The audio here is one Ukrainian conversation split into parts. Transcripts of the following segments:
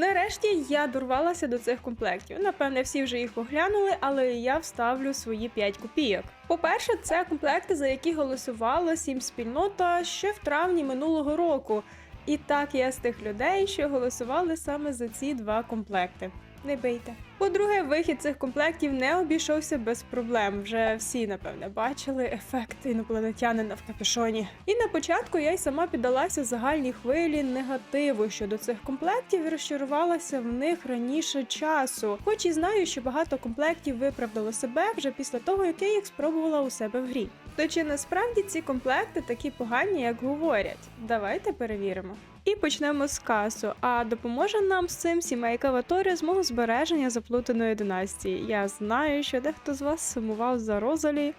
Нарешті я дорвалася до цих комплектів. Напевне, всі вже їх оглянули, але я вставлю свої 5 копійок. По-перше, це комплекти, за які голосувала сім спільнота ще в травні минулого року. І так я з тих людей, що голосували саме за ці два комплекти. Не бийте. По-друге, вихід цих комплектів не обійшовся без проблем. Вже всі, напевне, бачили ефект інопланетянина в капюшоні. І на початку я й сама піддалася загальній хвилі негативу щодо цих комплектів і розчарувалася в них раніше часу. Хоч і знаю, що багато комплектів виправдало себе вже після того, як я їх спробувала у себе в грі. То чи насправді ці комплекти такі погані, як говорять? Давайте перевіримо. І почнемо з касу. А допоможе нам з цим сімейка Ваторі з мого збереження заплутаної династії. Я знаю, що дехто з вас сумував за Розалі.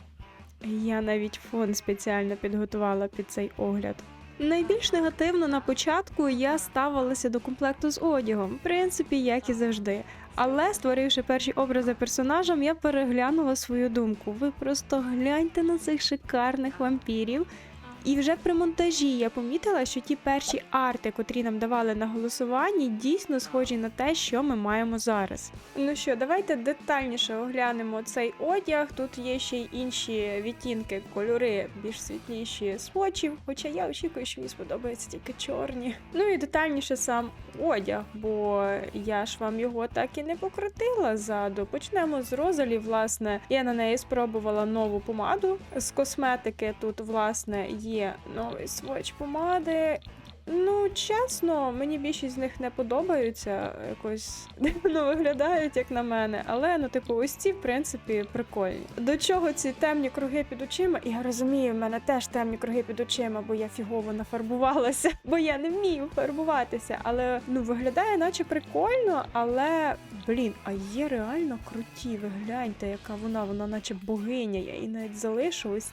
Я навіть фон спеціально підготувала під цей огляд. Найбільш негативно на початку я ставилася до комплекту з одягом, в принципі, як і завжди. Але створивши перші образи персонажам, я переглянула свою думку. Ви просто гляньте на цих шикарних вампірів. І вже при монтажі я помітила, що ті перші арти, котрі нам давали на голосуванні, дійсно схожі на те, що ми маємо зараз. Ну що, давайте детальніше оглянемо цей одяг. Тут є ще й інші відтінки, кольори більш світліші свочів, хоча я очікую, що мені сподобаються тільки чорні. Ну і детальніше сам одяг, бо я ж вам його так і не покрутила ззаду. Почнемо з Розалі. Власне, я на неї спробувала нову помаду з косметики. Тут, власне, є новий сводч помади. Ну, чесно, мені більшість з них не подобаються, якось дивно виглядають, як на мене. Але ну, типу, ось ці, в принципі, прикольні. До чого ці темні круги під очима? І я розумію, в мене теж темні круги під очима, бо я фігово нафарбувалася, бо я не вмію фарбуватися. Але ну виглядає, наче прикольно, але блін, а є реально круті. Ви гляньте, яка вона, вона наче богиня. Я її навіть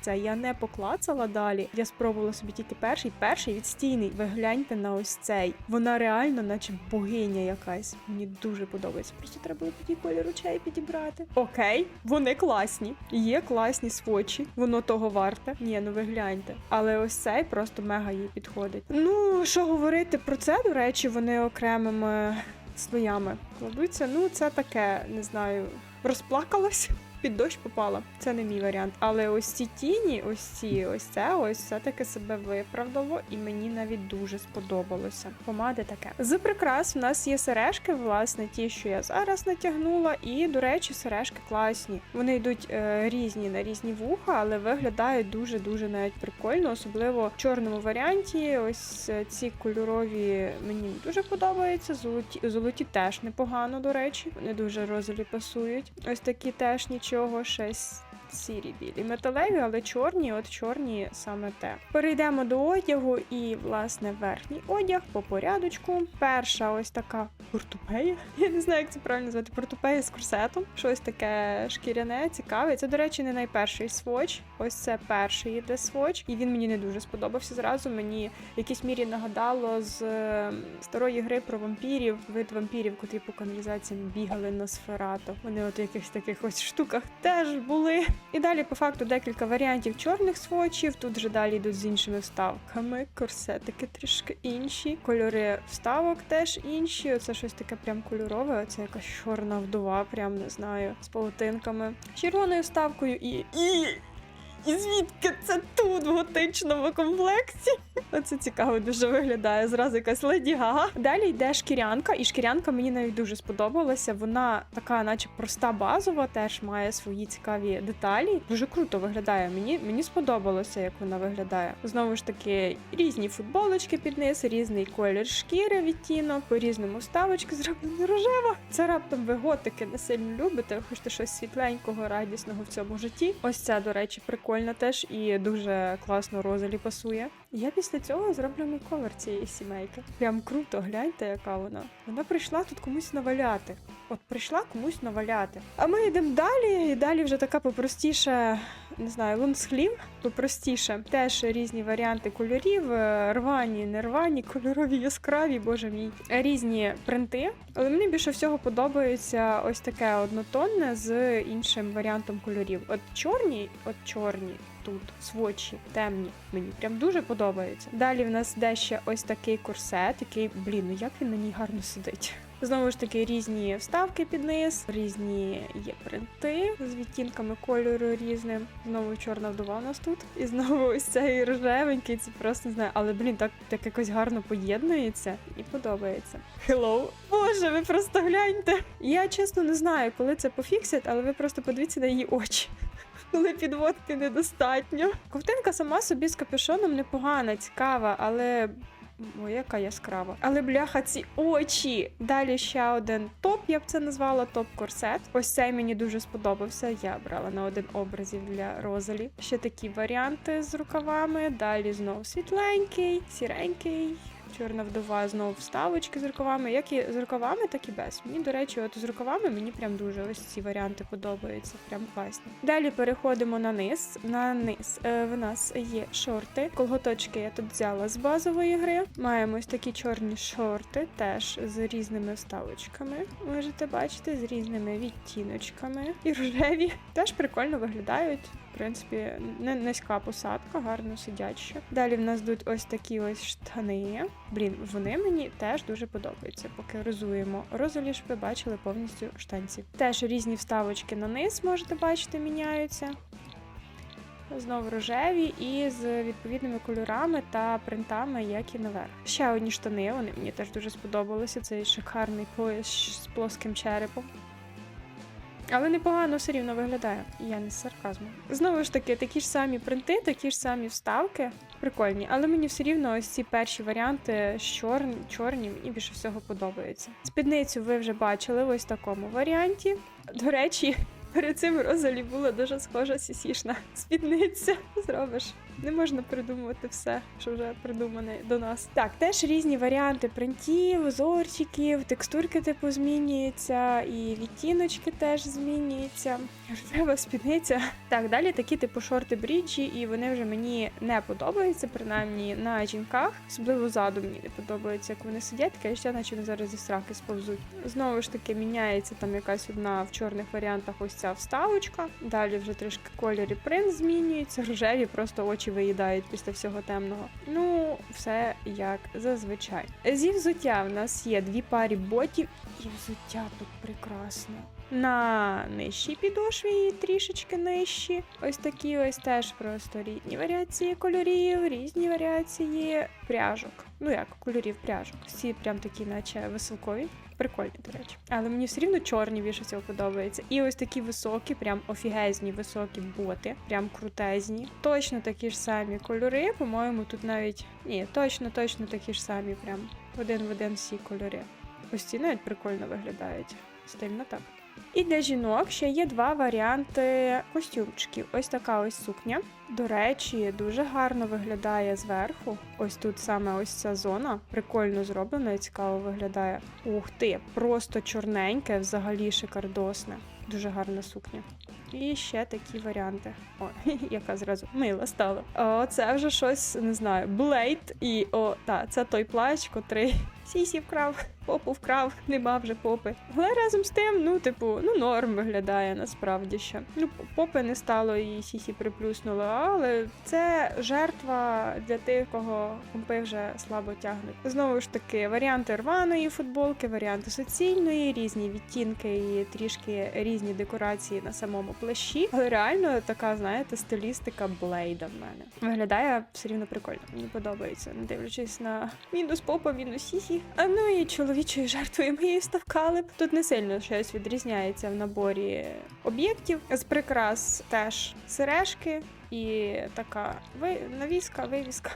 це. Я не поклацала далі. Я спробувала собі тільки перший, перший відстійний. Ви гляньте на ось цей. Вона реально, наче богиня якась. Мені дуже подобається. Просто треба було тоді колір очей підібрати. Окей, вони класні. Є класні свочі. Воно того варте. Ні, ну ви гляньте. Але ось цей просто мега їй підходить. Ну що говорити про це? До речі, вони окремими слоями кладуться. Ну, це таке, не знаю, розплакалась. Під дощ попала. Це не мій варіант. Але ось ці тіні, ось ці, ось це, ось все-таки себе виправдало, і мені навіть дуже сподобалося. Помади таке. З прикрас в нас є сережки, власне, ті, що я зараз натягнула. І, до речі, сережки класні. Вони йдуть е, різні на різні вуха, але виглядають дуже-дуже навіть прикольно, особливо в чорному варіанті. Ось е, ці кольорові мені дуже подобаються. Золоті, золоті теж непогано, до речі. Вони дуже розові пасують. Ось такі теж нічого, щось. Сірі білі металеві, але чорні, от чорні саме те. Перейдемо до одягу і, власне, верхній одяг по порядочку. Перша ось така портупея. Я не знаю, як це правильно назвати. Портупея з корсетом. Щось таке шкіряне, цікаве. Це, до речі, не найперший своч. Ось це перший іде своч, і він мені не дуже сподобався зразу. Мені в якійсь мірі нагадало з е, старої гри про вампірів, вид вампірів, котрі по каналізаціям бігали на сферато. Вони от в якихось таких ось штуках теж були. І далі, по факту, декілька варіантів чорних свочів. Тут вже далі йдуть з іншими вставками. Корсетики трішки інші. Кольори вставок теж інші. Оце щось таке прям кольорове. Оце якась чорна вдова, прям не знаю, з паутинками. Червоною вставкою і... І звідки це тут в готичному комплекті? Оце цікаво дуже виглядає. Зразу якась леді гага. Далі йде шкірянка, і шкірянка мені навіть дуже сподобалася. Вона така, наче проста базова, теж має свої цікаві деталі. Дуже круто виглядає. Мені мені сподобалося, як вона виглядає. Знову ж таки, різні футболочки під низ, різний колір шкіри відтінок, по різному ставочки зроблені рожева. Це раптом ви готики не сильно любите. ви Хочете щось світленького, радісного в цьому житті. Ось це, до речі, прикольно теж і дуже класно розалі пасує. Я після цього зроблю мейковер цієї сімейки. Прям круто, гляньте, яка вона. Вона прийшла тут комусь наваляти. От прийшла комусь наваляти. А ми йдемо далі, і далі вже така попростіша, не знаю, лунсхлів, попростіше. Теж різні варіанти кольорів, е, рвані, нервані, кольорові, яскраві, боже мій. Різні принти. Але мені більше всього подобається ось таке однотонне з іншим варіантом кольорів. От чорні, от чорні. тут свочі темні. Мені прям дуже подобається. Далі в нас йде ще ось такий корсет, який, блін, ну як він на ній гарно сидить. Знову ж таки, різні вставки під низ, різні є принти з відтінками кольору різним. Знову чорна вдова у нас тут. І знову ось цей рожевенький, це просто не знаю. Але блін, так, так якось гарно поєднується і подобається. Hello! Боже, ви просто гляньте. Я чесно не знаю, коли це пофіксять, але ви просто подивіться на її очі. Коли підводки недостатньо. Ковтинка сама собі з капюшоном непогана, цікава, але. О, яка яскрава. Але бляха, ці очі. Далі ще один топ, я б це назвала топ-корсет. Ось цей мені дуже сподобався. Я брала на один образів для Розалі. Ще такі варіанти з рукавами. Далі знову світленький, сіренький. Чорна вдова знову вставочки з рукавами. Як і з рукавами, так і без. Мені, до речі, от з рукавами мені прям дуже ось ці варіанти подобаються. Прям класні. Далі переходимо на низ. На низ е, в нас є шорти. Колготочки я тут взяла з базової гри. Маємо ось такі чорні шорти, теж з різними вставочками. Можете бачити, з різними відтіночками. І рожеві теж прикольно виглядають. В принципі, не низька посадка, гарно сидяча. Далі в нас йдуть ось такі ось штани. Блін, вони мені теж дуже подобаються. Поки розуємо. Розолі ж ви бачили повністю штанці. Теж різні вставочки на низ можете бачити, міняються. Знову рожеві і з відповідними кольорами та принтами, як і наверх. Ще одні штани, вони мені теж дуже сподобалися. Цей шикарний пояс з плоским черепом. Але непогано все рівно виглядає. Я не з сарказмом. Знову ж таки, такі ж самі принти, такі ж самі вставки. Прикольні, але мені все рівно ось ці перші варіанти з чорні, чорні мені більше всього подобаються. Спідницю ви вже бачили в ось такому варіанті. До речі, перед цим Розалі була дуже схожа сісішна спідниця. Зробиш. Не можна придумувати все, що вже придумане до нас. Так, теж різні варіанти принтів, узорчиків, текстурки типу змінюються, і відтіночки теж змінюються. Треба спідниця. Так, далі такі типу шорти бріджі, і вони вже мені не подобаються, принаймні на жінках. Особливо ззаду мені не подобається, як вони сидять, таке ще наче вони зараз зі страхи сповзуть. Знову ж таки, міняється там якась одна в чорних варіантах ось ця вставочка. Далі вже трішки кольор і принт змінюється. Рожеві просто очі виїдають після всього темного. Ну, все як зазвичай. Зі взуття в нас є дві парі ботів, і взуття тут прекрасне. На нижчій підошві і трішечки нижчі. Ось такі ось теж просто різні варіації кольорів, різні варіації пряжок. Ну як кольорів пряжок. Всі прям такі, наче веселкові. Прикольні, до речі. Але мені все рівно чорні більше всього подобається. І ось такі високі, прям офігезні високі боти, прям крутезні. Точно такі ж самі кольори. По-моєму, тут навіть ні, точно, точно такі ж самі, прям один в один всі кольори. Ось ці навіть прикольно виглядають. Стильно так. І для жінок ще є два варіанти костюмчиків. Ось така ось сукня. До речі, дуже гарно виглядає зверху. Ось тут саме ось ця зона. Прикольно зроблена і цікаво виглядає. Ух ти, просто чорненьке, взагалі шикардосне. Дуже гарна сукня. І ще такі варіанти. О, яка зразу мила стала. О, це вже щось не знаю. Блейд і о, та це той плащ, котрий сісі вкрав, попу вкрав, нема вже попи. Але разом з тим, ну, типу, ну норм виглядає насправді ще. Ну, попи не стало і сісі приплюснуло, але це жертва для тих, кого компи вже слабо тягнуть. Знову ж таки, варіанти рваної футболки, варіанти суцільної, різні відтінки і трішки різні декорації на самому плащі. Але реально така, знаєте, стилістика блейда в мене. Виглядає все рівно прикольно. Мені подобається, не дивлячись на мінус попа, мінус сісі. А ну і чоловічою жертвою моєї став калиб. Тут не сильно щось відрізняється в наборі об'єктів. З прикрас теж сережки і така ви... навіска, вивіска.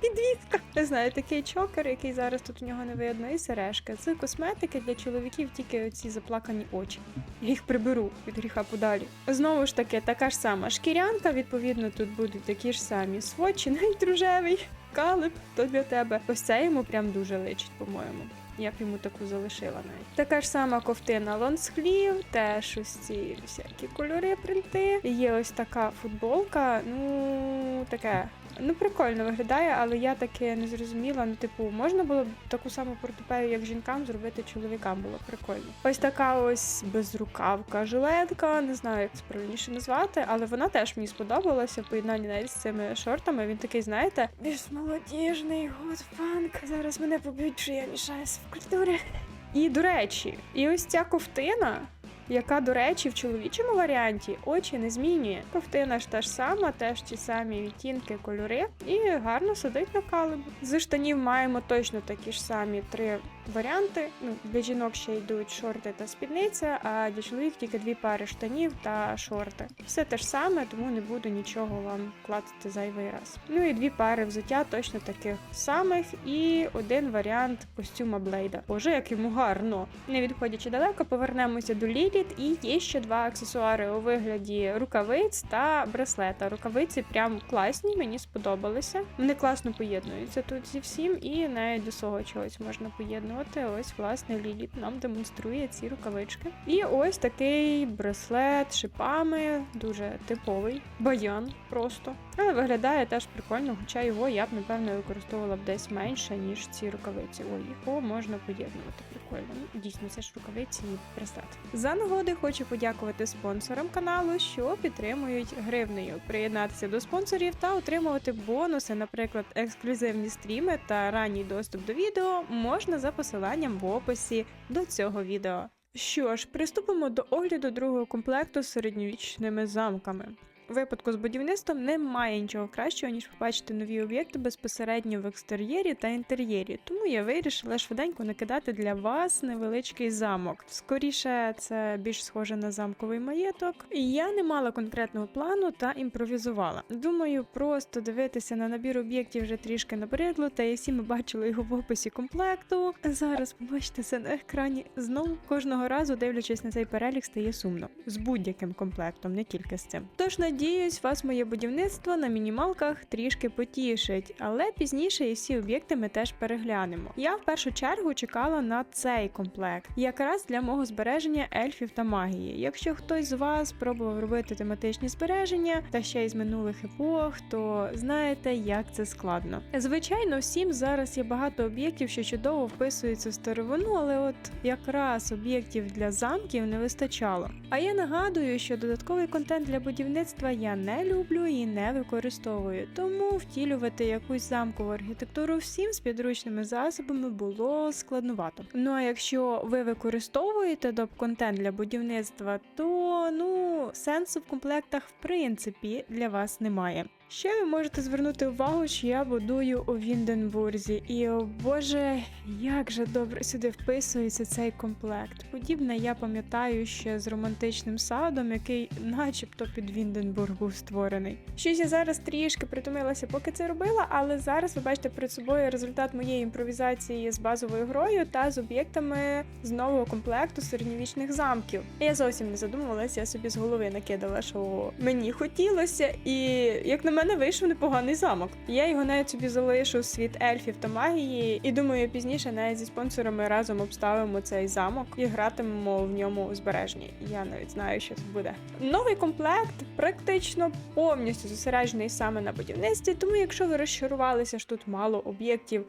Підвіска. Не знаю, такий чокер, який зараз тут у нього не видно, і сережка. З косметики для чоловіків тільки оці заплакані очі. Я їх приберу від гріха подалі. Знову ж таки, така ж сама шкірянка. Відповідно, тут будуть такі ж самі свочі, навіть рожевий. Калиб, то для тебе. Ось це йому прям дуже личить, по-моєму. Я б йому таку залишила навіть. Така ж сама ковтина лонсхлів, теж ось ці всякі кольори, принти. Є ось така футболка, ну таке Ну, прикольно виглядає, але я таки не зрозуміла. Ну, типу, можна було б таку саму портупею, як жінкам, зробити чоловікам, було прикольно. Ось така ось безрукавка жилетка, не знаю, як це правильніше назвати, але вона теж мені сподобалася в поєднанні навіть з цими шортами. Він такий, знаєте, більш молодіжний, гудпанк. Зараз мене поб'ють, що я мішаюся в культурі. І до речі, і ось ця ковтина. Яка, до речі, в чоловічому варіанті очі не змінює. Ковтина ж та ж сама, теж ті самі відтінки, кольори, і гарно сидить на калибу. З штанів маємо точно такі ж самі три варіанти. Ну, для жінок ще йдуть шорти та спідниця, а для чоловік тільки дві пари штанів та шорти. Все те ж саме, тому не буду нічого вам клацати зайвий раз. Ну і дві пари взуття точно таких самих, і один варіант костюма Блейда. Боже, як йому гарно. Не відходячи далеко, повернемося до Ліліт, і є ще два аксесуари у вигляді рукавиць та браслета. Рукавиці прям класні, мені сподобалися. Вони класно поєднуються тут зі всім, і навіть до свого чогось можна поєднувати. Ось, власне, Ліліт нам демонструє ці рукавички. І ось такий браслет шипами, дуже типовий баян просто. Але виглядає теж прикольно, хоча його я б напевно використовувала б десь менше, ніж ці рукавиці. Ой, його можна поєднувати прикольно. Ну, дійсно, це ж рукавиці і браслет. За нагоди хочу подякувати спонсорам каналу, що підтримують гривнею. Приєднатися до спонсорів та отримувати бонуси, наприклад, ексклюзивні стріми та ранній доступ до відео можна за посиланням в описі до цього відео. Що ж, приступимо до огляду другого комплекту з середньовічними замками. Випадку з будівництвом немає нічого кращого, ніж побачити нові об'єкти безпосередньо в екстер'єрі та інтер'єрі. Тому я вирішила швиденько накидати для вас невеличкий замок. Скоріше, це більш схоже на замковий маєток. І я не мала конкретного плану та імпровізувала. Думаю, просто дивитися на набір об'єктів вже трішки набридло, та і всі ми бачили його в описі комплекту. Зараз побачите це на екрані. Знову кожного разу, дивлячись на цей перелік, стає сумно з будь-яким комплектом, не тільки з цим. Тож надіюсь, вас моє будівництво на мінімалках трішки потішить, але пізніше і всі об'єкти ми теж переглянемо. Я в першу чергу чекала на цей комплект, якраз для мого збереження ельфів та магії. Якщо хтось з вас пробував робити тематичні збереження та ще й з минулих епох, то знаєте, як це складно. Звичайно, всім зараз є багато об'єктів, що чудово вписуються в старовину, але от якраз об'єктів для замків не вистачало. А я нагадую, що додатковий контент для будівництва я не люблю і не використовую, тому втілювати якусь замкову архітектуру всім з підручними засобами було складновато. Ну а якщо ви використовуєте доп-контент для будівництва, то ну сенсу в комплектах в принципі для вас немає. Ще ви можете звернути увагу, що я будую у Вінденбурзі, і о боже, як же добре сюди вписується цей комплект. Подібне я пам'ятаю ще з романтичним садом, який, начебто, під Вінденбург був створений. Щось я зараз трішки притомилася, поки це робила, але зараз ви бачите перед собою результат моєї імпровізації з базовою грою та з об'єктами з нового комплекту середньовічних замків. Я зовсім не задумувалася, я собі з голови накидала, що мені хотілося, і як на мене вийшов непоганий замок. Я його навіть собі залишу в світ ельфів та магії, і думаю, пізніше навіть зі спонсорами разом обставимо цей замок і гратимемо в ньому узбережні. Я навіть знаю, що це буде. Новий комплект практично повністю зосереджений саме на будівництві, тому якщо ви розчарувалися, що тут мало об'єктів.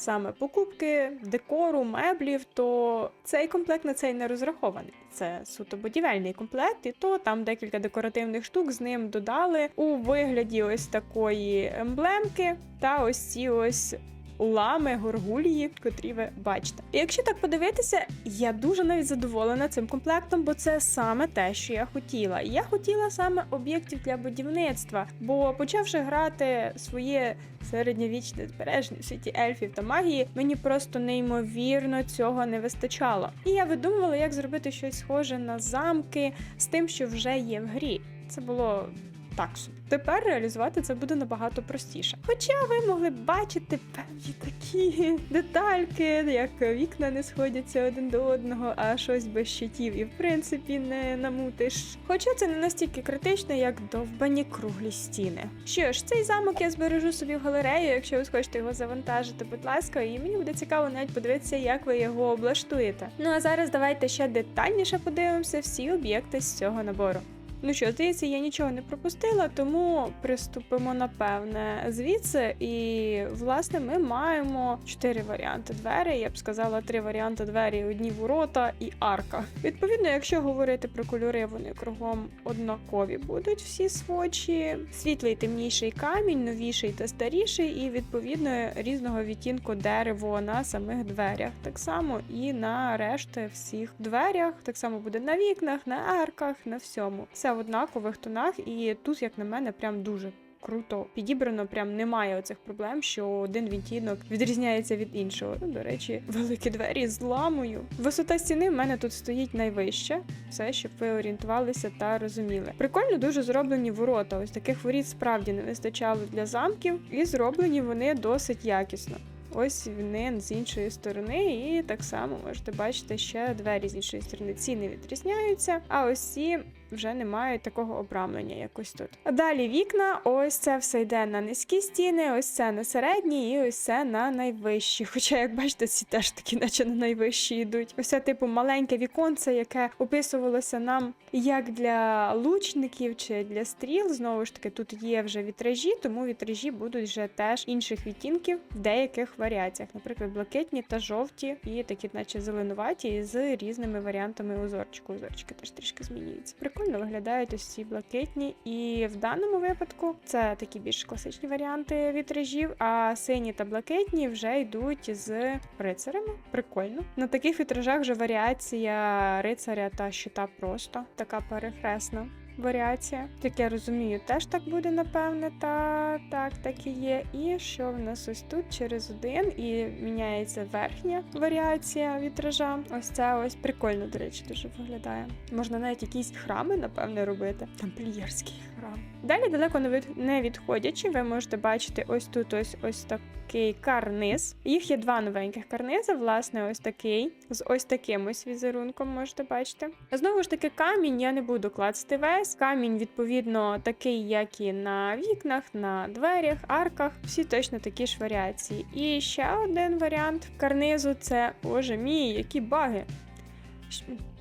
Саме покупки, декору, меблів, то цей комплект на цей не розрахований. Це суто будівельний комплект, і то там декілька декоративних штук з ним додали у вигляді ось такої емблемки та ось ці ось лами, горгулії, котрі ви бачите. І якщо так подивитися, я дуже навіть задоволена цим комплектом, бо це саме те, що я хотіла. Я хотіла саме об'єктів для будівництва, бо почавши грати своє середньовічне збереження в світі ельфів та магії, мені просто неймовірно цього не вистачало. І я видумувала, як зробити щось схоже на замки з тим, що вже є в грі. Це було так собі. Тепер реалізувати це буде набагато простіше. Хоча ви могли б бачити певні такі детальки, як вікна не сходяться один до одного, а щось без щитів, і в принципі не намутиш. Хоча це не настільки критично, як довбані круглі стіни. Що ж, цей замок я збережу собі в галерею. Якщо ви хочете його завантажити, будь ласка, і мені буде цікаво навіть подивитися, як ви його облаштуєте. Ну а зараз давайте ще детальніше подивимося всі об'єкти з цього набору. Ну що, здається, я нічого не пропустила, тому приступимо напевне звідси. І власне ми маємо чотири варіанти двері. Я б сказала, три варіанти двері, одні ворота і арка. Відповідно, якщо говорити про кольори, вони кругом однакові будуть всі свочі. Світлий темніший камінь, новіший та старіший, і відповідно різного відтінку дерево на самих дверях. Так само і на решти всіх дверях. Так само буде на вікнах, на арках, на всьому. Все в однакових тонах, і тут, як на мене, прям дуже. Круто підібрано, прям немає оцих проблем, що один відтінок відрізняється від іншого. Ну, до речі, великі двері з ламою. Висота стіни в мене тут стоїть найвища. Все, щоб ви орієнтувалися та розуміли. Прикольно дуже зроблені ворота. Ось таких воріт справді не вистачало для замків, і зроблені вони досить якісно. Ось вони з іншої сторони, і так само можете бачити ще двері з іншої сторони. Ці не відрізняються, а ось вже не мають такого обрамлення, якось тут. Далі вікна, ось це все йде на низькі стіни, ось це на середні, і ось це на найвищі. Хоча, як бачите, ці теж такі, наче на найвищі йдуть. Ось це, типу, маленьке віконце, яке описувалося нам як для лучників чи для стріл. Знову ж таки, тут є вже вітражі, тому вітражі будуть вже теж інших відтінків в деяких варіаціях, наприклад, блакитні та жовті, і такі, наче зеленуваті, з різними варіантами узорчику. Узорчики теж трішки змінюються. Прикольно виглядають ось ці блакитні, і в даному випадку це такі більш класичні варіанти вітражів. А сині та блакитні вже йдуть з рицарями. Прикольно. На таких вітражах вже варіація рицаря та щита просто така перехресна варіація. Як я розумію, теж так буде, напевне. Та так, так і є. І що в нас ось тут через один і міняється верхня варіація вітража. Ось це ось прикольно, до речі, дуже виглядає. Можна навіть якісь храми, напевне, робити. Тамплієрський храм. Далі далеко не від не відходячи, ви можете бачити ось тут ось ось такий карниз. Їх є два новеньких карнизи, власне, ось такий, з ось таким ось візерунком можете бачити. Знову ж таки, камінь я не буду клацати весь. Камінь, відповідно, такий, як і на вікнах, на дверях, арках. Всі точно такі ж варіації. І ще один варіант карнизу це, боже мій, які баги.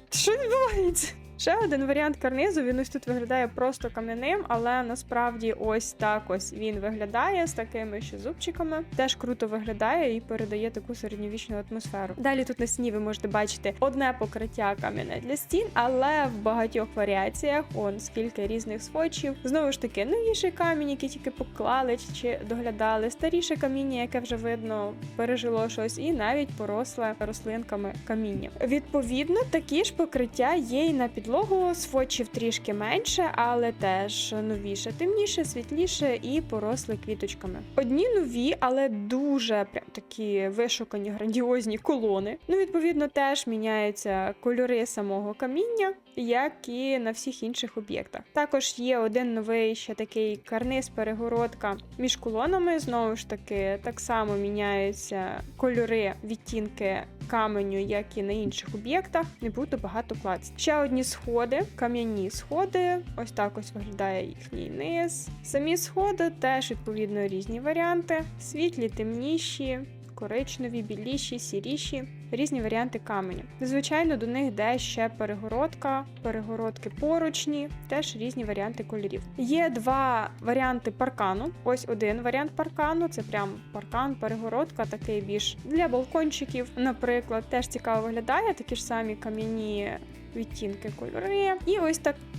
Що відбувається? Ще один варіант карнизу. Він ось тут виглядає просто кам'яним, але насправді ось так ось він виглядає з такими ще зубчиками. Теж круто виглядає і передає таку середньовічну атмосферу. Далі тут на стіні ви можете бачити одне покриття кам'яне для стін, але в багатьох варіаціях он скільки різних сводчів. Знову ж таки, новіший камінь, який тільки поклали чи доглядали, старіше каміння, яке вже видно пережило щось, і навіть поросле рослинками каміння. Відповідно, такі ж покриття є і на підлогу підлогу, сфочів трішки менше, але теж новіше, темніше, світліше і поросли квіточками. Одні нові, але дуже прям такі вишукані грандіозні колони. Ну, відповідно, теж міняються кольори самого каміння, як і на всіх інших об'єктах. Також є один новий ще такий карниз, перегородка між колонами. Знову ж таки, так само міняються кольори, відтінки каменю, як і на інших об'єктах. Не буду багато клацати. Ще одні сходи, кам'яні сходи. Ось так ось виглядає їхній низ. Самі сходи теж відповідно різні варіанти: світлі, темніші. Коричневі, біліші, сіріші, різні варіанти каменю. Звичайно, до них йде ще перегородка, перегородки поручні, теж різні варіанти кольорів. Є два варіанти паркану. Ось один варіант паркану це прям паркан, перегородка, такий більш для балкончиків, наприклад, теж цікаво виглядає, такі ж самі кам'яні відтінки кольори. І ось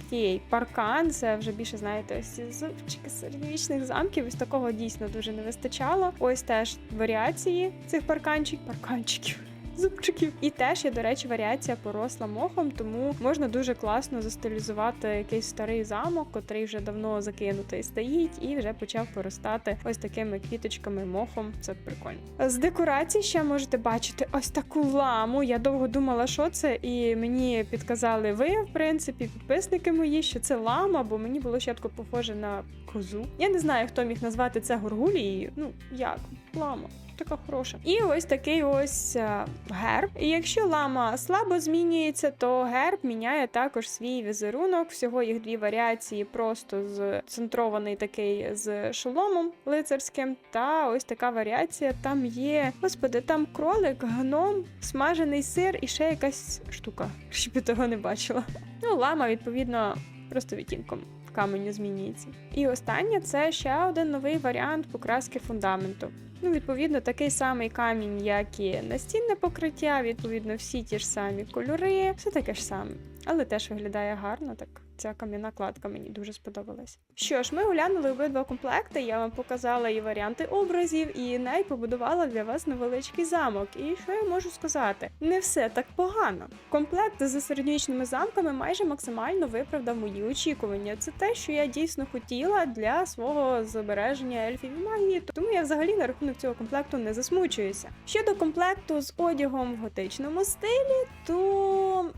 такий паркан. Це вже більше, знаєте, ось ці зубчики середньовічних замків. Ось такого дійсно дуже не вистачало. Ось теж варіації цих парканчик, парканчиків зубчиків. І теж є, до речі, варіація поросла мохом, тому можна дуже класно застилізувати якийсь старий замок, котрий вже давно закинутий стоїть, і вже почав поростати ось такими квіточками, мохом. Це прикольно. З декорацій ще можете бачити ось таку ламу. Я довго думала, що це, і мені підказали ви, в принципі, підписники мої, що це лама, бо мені було щатко похоже на козу. Я не знаю, хто міг назвати це горгулією. Ну як лама така хороша. І ось такий ось е, герб. І якщо лама слабо змінюється, то герб міняє також свій візерунок. Всього їх дві варіації, просто з центрований такий з шоломом лицарським. Та ось така варіація. Там є, господи, там кролик, гном, смажений сир і ще якась штука. Щоб я того не бачила. Ну, лама, відповідно просто відтінком каменю змінюється. І останнє це ще один новий варіант покраски фундаменту. Ну, відповідно, такий самий камінь, як і настінне покриття, відповідно, всі ті ж самі кольори, все таке ж саме. Але теж виглядає гарно, так ця кам'яна кладка мені дуже сподобалась. Що ж, ми оглянули обидва комплекти. Я вам показала і варіанти образів, і навіть побудувала для вас невеличкий замок. І що я можу сказати? Не все так погано. Комплект з середньовічними замками майже максимально виправдав мої очікування. Це те, що я дійсно хотіла для свого збереження ельфів і магії, тому я взагалі на рахунок цього комплекту не засмучуюся. Щодо комплекту з одягом в готичному стилі, то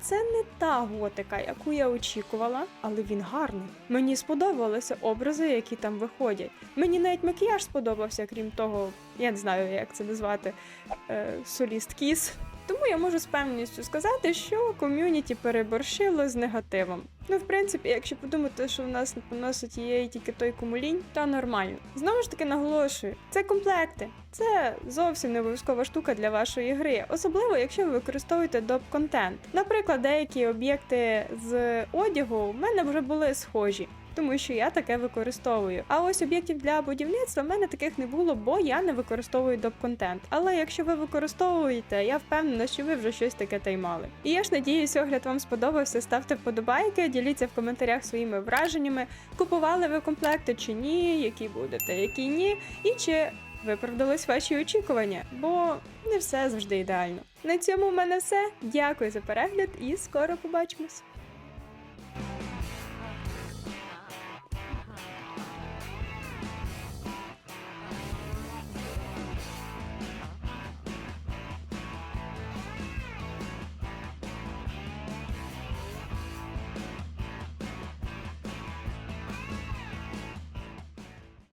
це не та готика, яку я очікувала, але він гарний. Мені сподобалися образи, які там виходять. Мені навіть макіяж сподобався, крім того, я не знаю, як це назвати е, соліст кіс. Тому я можу з певністю сказати, що ком'юніті переборщило з негативом. Ну, в принципі, якщо подумати, що в нас не поносить і тільки той комулінь, то нормально. Знову ж таки наголошую, це комплекти. Це зовсім не обов'язкова штука для вашої гри, особливо якщо ви використовуєте доп-контент. Наприклад, деякі об'єкти з одягу в мене вже були схожі. Тому що я таке використовую. А ось об'єктів для будівництва в мене таких не було, бо я не використовую доп-контент. Але якщо ви використовуєте, я впевнена, що ви вже щось таке таймали. І я ж надіюсь, огляд вам сподобався. Ставте вподобайки, діліться в коментарях своїми враженнями. Купували ви комплекти чи ні, які будете, які ні, і чи виправдались ваші очікування, бо не все завжди ідеально. На цьому в мене все. Дякую за перегляд і скоро побачимось.